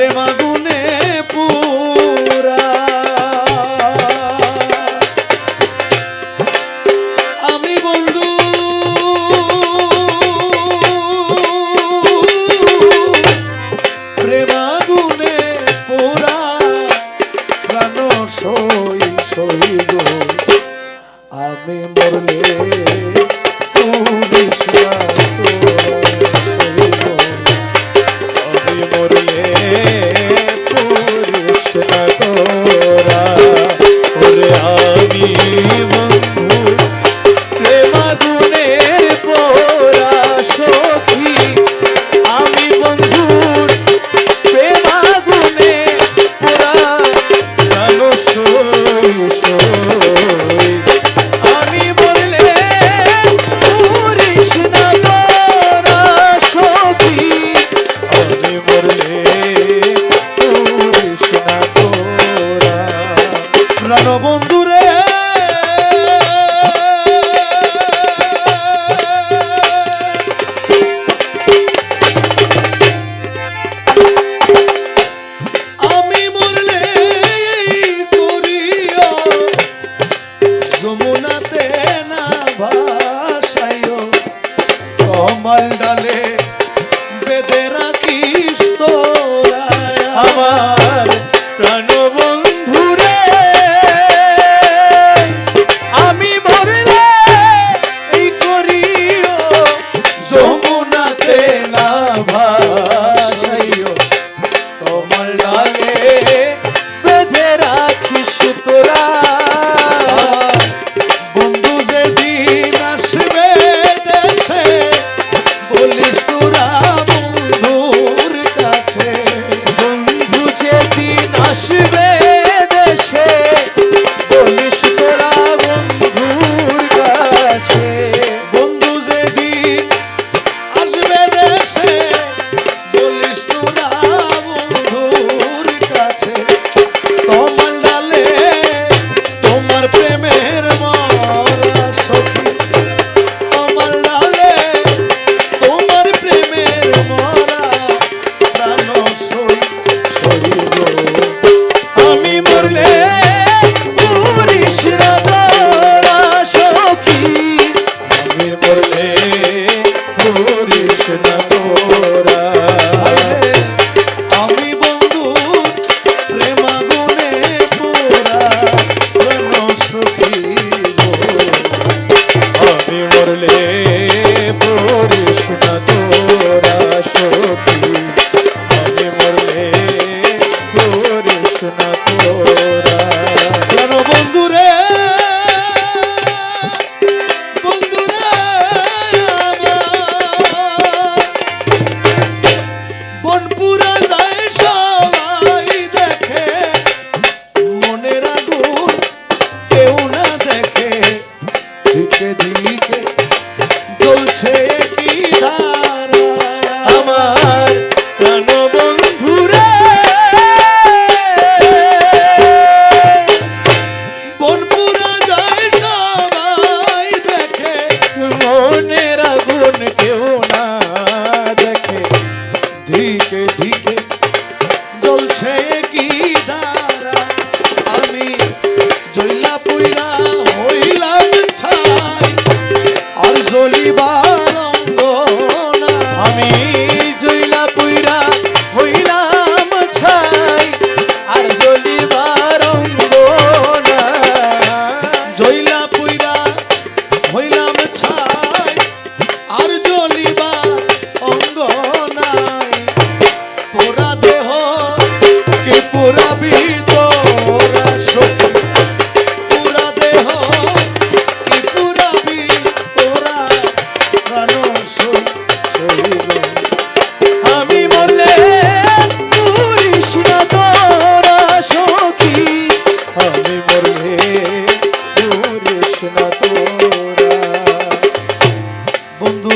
રે મગુને প্রাণ বন্ধুরে gente.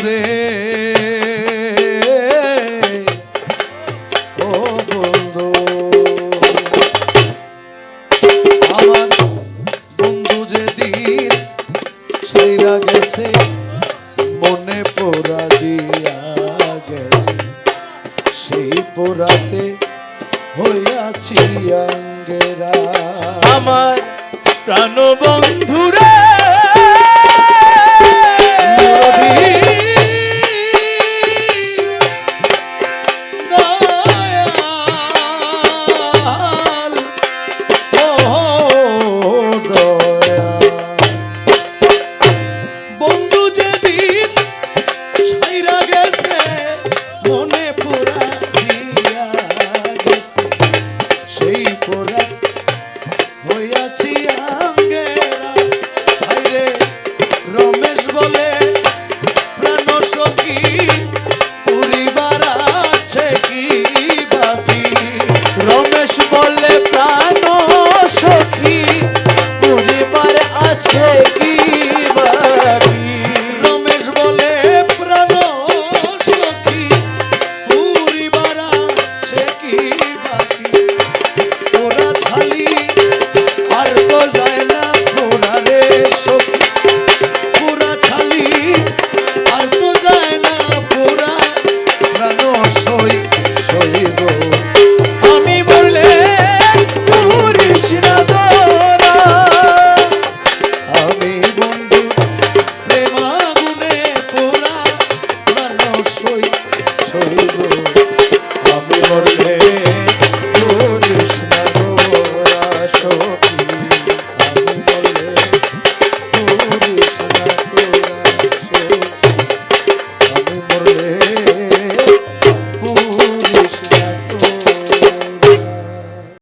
রে ও বন্ধু, আমার বন্ধু যে দিন ছাইরা গেছে, মনে পোড়া দিয়া গেছে। সেই পোড়াতে হইয়াছি আমার প্রাণ বন্ধুরা